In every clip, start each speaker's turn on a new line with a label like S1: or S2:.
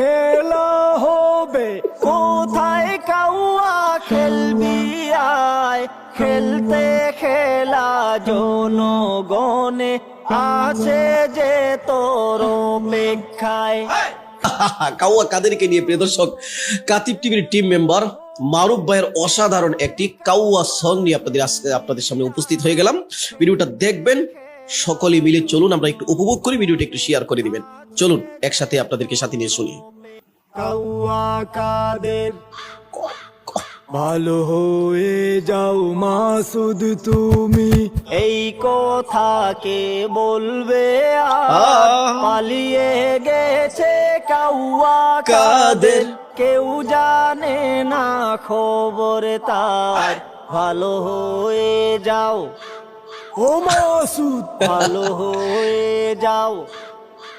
S1: খেলা হবে।
S2: কোথায় কাউয়া খেলবি আয়? খেলতে খেলা জনগণে আছে যে তোর অপেক্ষায়।
S3: কাউয়া কাদেরকে নিয়ে প্রিয় দর্শক, কাতিব টিভির টিম মেম্বার মারুফ ভাইয়ের অসাধারণ একটি কাউয়া সং নিয়ে আপনাদের আজকে আপনাদের সামনে উপস্থিত হয়ে গেলাম। ভিডিওটা দেখবেন, সকলে মিলে চলুন, আমরা একটু উপভোগ করি, ভিডিওটা একটু শেয়ার করে দিবেন। চলুন, একসাথে আপনাদেরকে সাথে নিয়ে শুনি।
S1: কাউয়া কাদের? ভালো হয়ে যাও মাসুদ তুমি।
S2: এই কথা কে বলবে! পালিয়ে গেছে কাউয়া
S3: কাদের?
S2: কাদের? কেউ জানে না খবর তার। ভালো হয়ে যাও।
S1: ও মাসুদ।
S2: ভালো হয়ে যাও।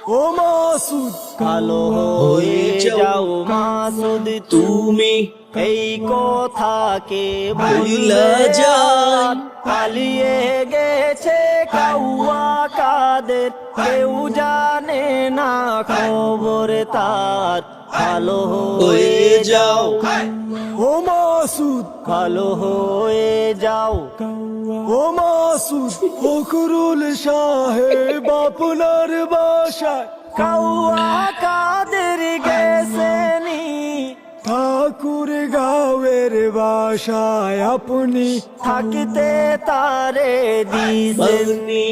S1: ও মাসুদ
S2: কালো হয়ে যাও মাসুদ। তুমি এই কথা কে ভুলে যান। পালিয়ে গেছে কাউয়া কাদের। কেউ জানে না খবর তার। কালো হয়ে যাও।
S1: ও মাসুদ
S2: কালো হয়ে যাও।
S1: ও মাসুদ ফখরুল সাহেব আপনার বাসায়
S2: কাউয়া কাদের গেছেনি?
S1: ঠাকুর গাঁয়ের বাসায় আপনি
S2: থাকিতে তারে দিছেননি?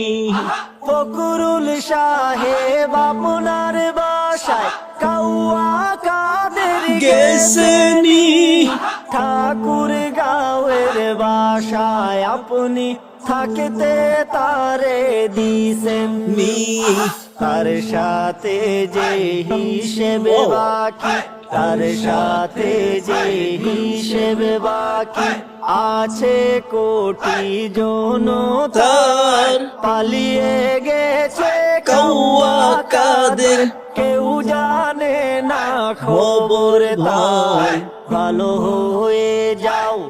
S2: ফকরুল সাহেব আপনার বাসায় কাউয়া কাদের গেছেনি? ঠাকুর গাঁয়ের বাসায় আপনি থাকতে তারে দিছেননি তার সাথে যে হিসেবে বাকি তার সাথে যে হিসেবে বাকি আছে কোটি জনতার। পালিয়ে গেছে কৌয়া কাদের। কেউ জানে না খবর তার। ভালো হয়ে যাও।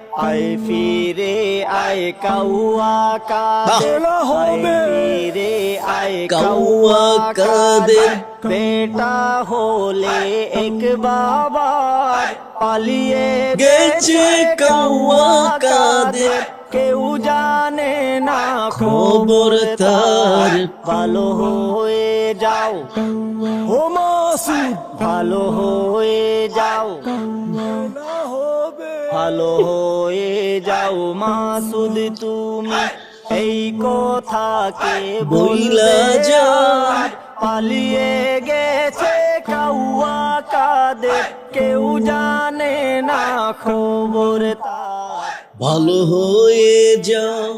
S2: আয় ফিরে আয় কাউয়া কাদের
S1: হবে।
S2: আয় ফিরে আয়
S3: কাউয়া কাদের।
S2: বেটা হলে এক বাবার পালিয়ে
S3: গেছে কাউয়া কাদের।
S2: কেউ জানে না
S3: খবর তার।
S2: ভালো হয়ে যাও
S1: ও মাসুদ
S2: ভালো হয়ে যাও ভালো হয়ে যাও মাসুদ তুমি এই কথাকে বইলা যা পালিয়ে গেছে কাউয়া কাদে কেউ জানে না খবর তা
S3: ভালো হয়ে যাও।